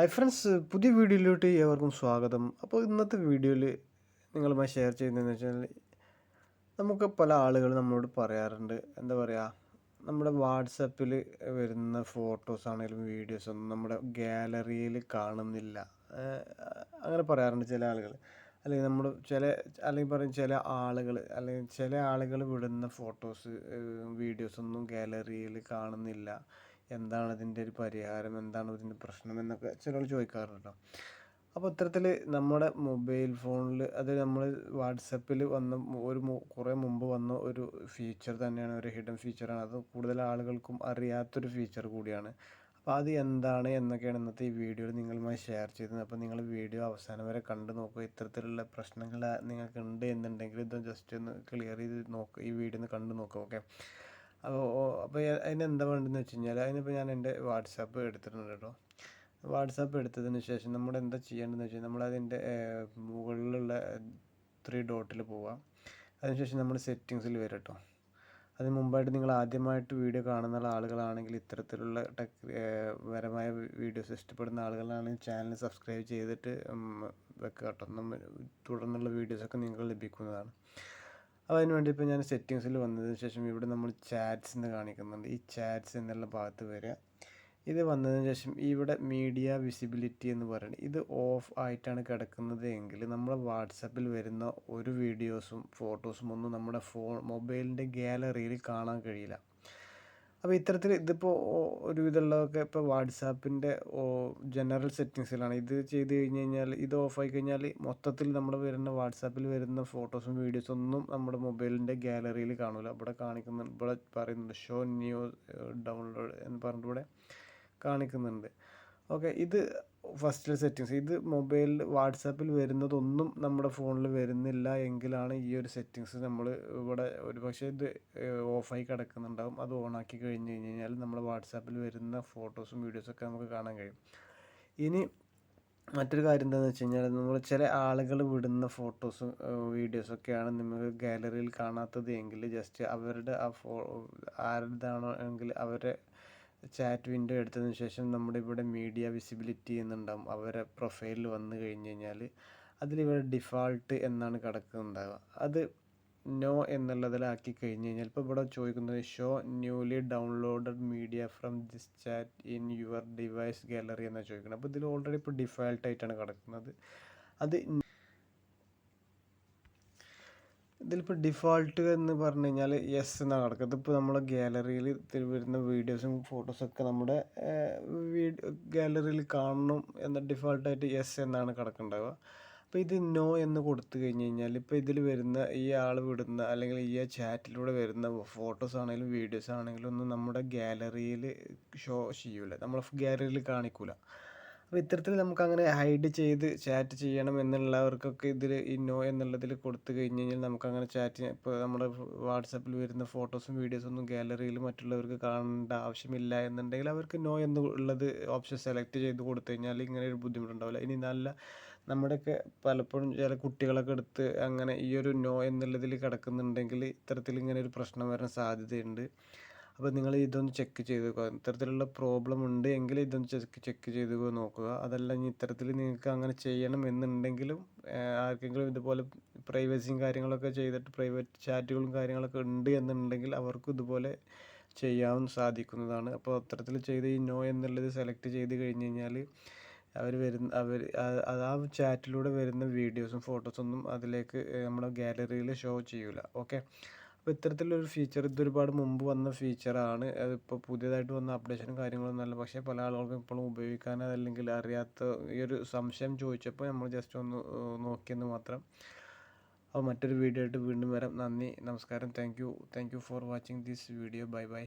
Hi friends പുതിയ വീഡിയോയിലോട്ട് ഏവർക്കും സ്വാഗതം. അപ്പോൾ ഇന്നത്തെ വീഡിയോയിൽ നിങ്ങളുമായി ഷെയർ ചെയ്യുന്നതെന്ന് വെച്ചാൽ നമുക്ക് പല ആളുകൾ നമ്മളോട് പറയാറുണ്ട്. എന്താ പറയുക നമ്മുടെ വാട്സപ്പിൽ വരുന്ന ഫോട്ടോസ് ആണെങ്കിലും വീഡിയോസ് ഒന്നും നമ്മുടെ ഗാലറിയിൽ കാണുന്നില്ല. അങ്ങനെ പറയാറുണ്ട് ചില ആളുകൾ. അല്ലെങ്കിൽ നമ്മൾ ചില അല്ലെങ്കിൽ പറയും ചില ആളുകൾ അല്ലെങ്കിൽ ചില ആളുകൾ വിടുന്ന ഫോട്ടോസ് വീഡിയോസ് ഒന്നും ഗാലറിയിൽ കാണുന്നില്ല. എന്താണ് ഇതിന്റെ ഒരു പരിഹാരം എന്താണ് ഇതിന്റെ പ്രശ്നം എന്നൊക്കെ ചിലർ ചോദിക്കാറുണ്ട് അപ്പോൾ ഇത്തരത്തിൽ നമ്മുടെ മൊബൈൽ ഫോണിൽ അത് നമ്മൾ വാട്സപ്പിൽ വന്ന ഒരു കുറേ മുമ്പ് വന്ന ഒരു ഫീച്ചർ തന്നെയാണ് ഒരു ഹിഡൻ ഫീച്ചറാണ്. അത് കൂടുതൽ ആളുകൾക്കും അറിയാത്തൊരു ഫീച്ചർ കൂടിയാണ്. അപ്പോൾ അത് എന്താണ് എന്നൊക്കെയാണ് ഇന്നത്തെ ഈ വീഡിയോയിൽ നിങ്ങളുമായി ഷെയർ ചെയ്തത്. അപ്പോൾ നിങ്ങൾ വീഡിയോ അവസാനം വരെ കണ്ടു നോക്കുക. ഇത്തരത്തിലുള്ള പ്രശ്നങ്ങൾ നിങ്ങൾക്ക് ഉണ്ട് എന്നുണ്ടെങ്കിൽ ഇത് ജസ്റ്റ് ഒന്ന് ക്ലിയർ ചെയ്ത് നോക്കുക ഈ വീഡിയോ ഒന്ന് കണ്ടു നോക്കുക ഓക്കെ? അപ്പോൾ അപ്പോൾ അതിന് എന്താ വേണ്ടതെന്ന് വെച്ച് കഴിഞ്ഞാൽ അതിനിപ്പോൾ ഞാൻ എന്റെ വാട്സാപ്പ് എടുത്തിട്ടുണ്ട് കേട്ടോ. വാട്സാപ്പ് എടുത്തതിന് ശേഷം നമ്മൾ എന്താ ചെയ്യേണ്ടതെന്ന് വെച്ചാൽ നമ്മളതിന്റെ മുകളിലുള്ള ത്രീ ഡോട്ടിൽ പോവാം. അതിനുശേഷം നമ്മൾ സെറ്റിങ്സിൽ വരും കേട്ടോ. അതിന് മുമ്പായിട്ട് നിങ്ങൾ ആദ്യമായിട്ട് വീഡിയോ കാണുന്ന ആളുകളാണെങ്കിൽ ഇത്തരത്തിലുള്ള ടെക് പരമായ വീഡിയോസ് ഇഷ്ടപ്പെടുന്ന ആളുകളാണെങ്കിൽ ചാനൽ സബ്സ്ക്രൈബ് ചെയ്തിട്ട് വെക്കുക കേട്ടോ. നമ്മൾ തുടർന്നുള്ള വീഡിയോസൊക്കെ നിങ്ങൾക്ക് ലഭിക്കുന്നതാണ്. അപ്പോൾ അതിന് വേണ്ടി ഇപ്പോൾ ഞാൻ സെറ്റിങ്സിൽ വന്നതിന് ശേഷം ഇവിടെ നമ്മൾ ചാറ്റ്സ് എന്ന് കാണിക്കുന്നുണ്ട്. ഈ ചാറ്റ്സ് എന്നുള്ള ഭാഗത്ത് വരിക. ഇത് വന്നതിന് ശേഷം ഇവിടെ മീഡിയ വിസിബിലിറ്റി എന്ന് പറയുന്നത്. ഇത് ഓഫ് ആയിട്ടാണ് കിടക്കുന്നത് എങ്കിൽ നമ്മുടെ വാട്സപ്പിൽ വരുന്ന ഒരു വീഡിയോസും ഫോട്ടോസും ഒന്നും നമ്മുടെ ഫോൺ മൊബൈലിന്റെ ഗാലറിയിൽ കാണാൻ കഴിയില്ല. അപ്പോൾ ഇത്തരത്തിൽ ഇതിപ്പോൾ ഒരുവിധമുള്ളതൊക്കെ ഇപ്പോൾ വാട്സാപ്പിന്റെ ജനറൽ സെറ്റിങ്സിലാണ് ഇത് ചെയ്ത് കഴിഞ്ഞ് കഴിഞ്ഞാൽ ഇത് ഓഫ് ആയി കഴിഞ്ഞാൽ മൊത്തത്തിൽ നമ്മൾ വരുന്ന വാട്സാപ്പിൽ വരുന്ന ഫോട്ടോസും വീഡിയോസും ഒന്നും നമ്മുടെ മൊബൈലിന്റെ ഗാലറിയിൽ കാണില്ല ഇവിടെ കാണിക്കുന്ന ഇവിടെ പറയുന്നുണ്ട് ഷോ ന്യൂ ഡൗൺലോഡ് എന്ന് പറഞ്ഞിട്ട് ഇവിടെ കാണിക്കുന്നുണ്ട്. ഓക്കെ ഇത് ഫസ്റ്റ് സെറ്റിങ്സ് ഇത് മൊബൈലിൽ വാട്സാപ്പിൽ വരുന്നതൊന്നും നമ്മുടെ ഫോണിൽ വരുന്നില്ല എങ്കിലാണ് ഈ ഒരു സെറ്റിങ്സ് നമ്മൾ ഇവിടെ ഒരു പക്ഷേ ഇത് ഓഫായി കിടക്കുന്നുണ്ടാകും അത് ഓണാക്കി കഴിഞ്ഞ് കഴിഞ്ഞ് കഴിഞ്ഞാൽ നമ്മൾ വാട്സാപ്പിൽ വരുന്ന ഫോട്ടോസും വീഡിയോസൊക്കെ നമുക്ക് കാണാൻ കഴിയും. ഇനി മറ്റൊരു കാര്യം എന്താണെന്ന് വെച്ച് കഴിഞ്ഞാൽ നമ്മൾ ചില ആളുകൾ വിടുന്ന ഫോട്ടോസും വീഡിയോസൊക്കെയാണ് നിങ്ങൾക്ക് ഗാലറിയിൽ കാണാത്തത് എങ്കിൽ ജസ്റ്റ് അവരുടെ ആ ഫോ ആരുടേതാണോ എങ്കിൽ അവരെ ചാറ്റ് വിൻഡോ എടുത്തതിന് ശേഷം നമ്മുടെ ഇവിടെ മീഡിയ വിസിബിലിറ്റി എന്നുണ്ടാവും. അവരെ പ്രൊഫൈലിൽ വന്നു കഴിഞ്ഞ് കഴിഞ്ഞാൽ അതിലിവിടെ ഡിഫാൾട്ട് എന്നാണ് കിടക്കുന്നുണ്ടാവുക. അത് നോ എന്നുള്ളതിലാക്കി കഴിഞ്ഞ് കഴിഞ്ഞാൽ ഇപ്പോൾ ഇവിടെ ചോദിക്കുന്നത് show newly downloaded media from this chat in your device gallery എന്നാണ് ചോദിക്കുന്നത്. അപ്പോൾ ഇതിൽ ഓൾറെഡി ഇപ്പോൾ ഡിഫാൾട്ടായിട്ടാണ് കിടക്കുന്നത്. അത് ഇതിലിപ്പോൾ ഡിഫോൾട്ട് എന്ന് പറഞ്ഞു കഴിഞ്ഞാൽ യെസ് എന്നാണ് കിടക്കുന്നത് ഇപ്പോൾ നമ്മുടെ ഗാലറിയിൽ വരുന്ന വീഡിയോസും ഫോട്ടോസൊക്കെ നമ്മുടെ ഗാലറിയിൽ കാണണം എന്ന ഡിഫോൾട്ടായിട്ട് യെസ് എന്നാണ് കിടക്കുന്നുണ്ടാവുക അപ്പോൾ ഇത് നോ എന്ന് കൊടുത്തു കഴിഞ്ഞ് കഴിഞ്ഞാൽ ഇപ്പോൾ ഇതിൽ വരുന്ന ഈ ആൾ വിടുന്ന അല്ലെങ്കിൽ ഈ ചാറ്റിലൂടെ വരുന്ന ഫോട്ടോസ് ആണെങ്കിലും വീഡിയോസ് ആണെങ്കിലും ഒന്നും നമ്മുടെ ഗാലറിയിൽ ഷോ ചെയ്യൂല. നമ്മളെ ഗാലറിയിൽ കാണിക്കൂല. അപ്പോൾ ഇത്തരത്തിൽ നമുക്ക് അങ്ങനെ ഹൈഡ് ചെയ്ത് ചാറ്റ് ചെയ്യണം എന്നുള്ളവർക്കൊക്കെ ഇതിൽ ഈ നോ എന്നുള്ളതിൽ കൊടുത്തു കഴിഞ്ഞ് കഴിഞ്ഞാൽ നമുക്ക് അങ്ങനെ ചാറ്റ് ഇപ്പോൾ നമ്മുടെ വാട്സപ്പിൽ വരുന്ന ഫോട്ടോസും വീഡിയോസും ഒന്നും ഗാലറിയിൽ മറ്റുള്ളവർക്ക് കാണേണ്ട ആവശ്യമില്ല എന്നുണ്ടെങ്കിൽ അവർക്ക് നോ എന്നുള്ളത് ഓപ്ഷൻ സെലക്ട് ചെയ്ത് കൊടുത്തു കഴിഞ്ഞാൽ ഇങ്ങനെ ഒരു ബുദ്ധിമുട്ടുണ്ടാവില്ല. ഇനി നല്ല നമ്മുടെയൊക്കെ പലപ്പോഴും ചില കുട്ടികളൊക്കെ എടുത്ത് അങ്ങനെ ഈ ഒരു നോ എന്നുള്ളതിൽ കിടക്കുന്നുണ്ടെങ്കിൽ ഇത്തരത്തിൽ ഇങ്ങനെ ഒരു പ്രശ്നം വരാൻ സാധ്യതയുണ്ട്. അപ്പോൾ നിങ്ങൾ ഇതൊന്ന് ചെക്ക് ചെയ്ത് നോക്കുക ഇത്തരത്തിലുള്ള പ്രോബ്ലം ഉണ്ട് എങ്കിൽ ഇതൊന്ന് ചെക്ക് ചെക്ക് ചെയ്ത് നോക്കുക. അതല്ല ഇനി ഇത്തരത്തിൽ നിങ്ങൾക്ക് അങ്ങനെ ചെയ്യണം എന്നുണ്ടെങ്കിലും ആർക്കെങ്കിലും ഇതുപോലെ പ്രൈവസിയും കാര്യങ്ങളൊക്കെ ചെയ്തിട്ട് പ്രൈവറ്റ് ചാറ്റുകളും കാര്യങ്ങളൊക്കെ ഉണ്ട് എന്നുണ്ടെങ്കിൽ അവർക്കും ഇതുപോലെ ചെയ്യാൻ സാധിക്കുന്നതാണ്. അപ്പോൾ അത്തരത്തിൽ ചെയ്ത് ഈ നോ എന്നുള്ളത് സെലക്ട് ചെയ്ത് കഴിഞ്ഞ് കഴിഞ്ഞാൽ അവർ വരുന്ന അവർ ആ ചാറ്റിലൂടെ വരുന്ന വീഡിയോസും ഫോട്ടോസൊന്നും അതിലേക്ക് നമ്മുടെ ഗാലറിയിൽ ഷോ ചെയ്യൂല. ഓക്കെ അപ്പോൾ ഇത്തരത്തിലൊരു ഫീച്ചർ ഇതൊരുപാട് മുമ്പ് വന്ന ഫീച്ചറാണ് അതിപ്പോൾ പുതിയതായിട്ട് വന്ന അപ്ഡേഷനും കാര്യങ്ങളൊന്നും അല്ല പക്ഷേ പല ആളുകൾക്കും ഇപ്പോഴും ഉപയോഗിക്കാൻ അതല്ലെങ്കിൽ അറിയാത്ത ഈ ഒരു സംശയം ചോദിച്ചപ്പോൾ നമ്മൾ ജസ്റ്റ് ഒന്ന് നോക്കിയെന്ന് മാത്രം. അപ്പോൾ മറ്റൊരു വീഡിയോ ആയിട്ട് വീണ്ടും വരാം. നന്ദി നമസ്കാരം. Thank you thank you for watching this video bye bye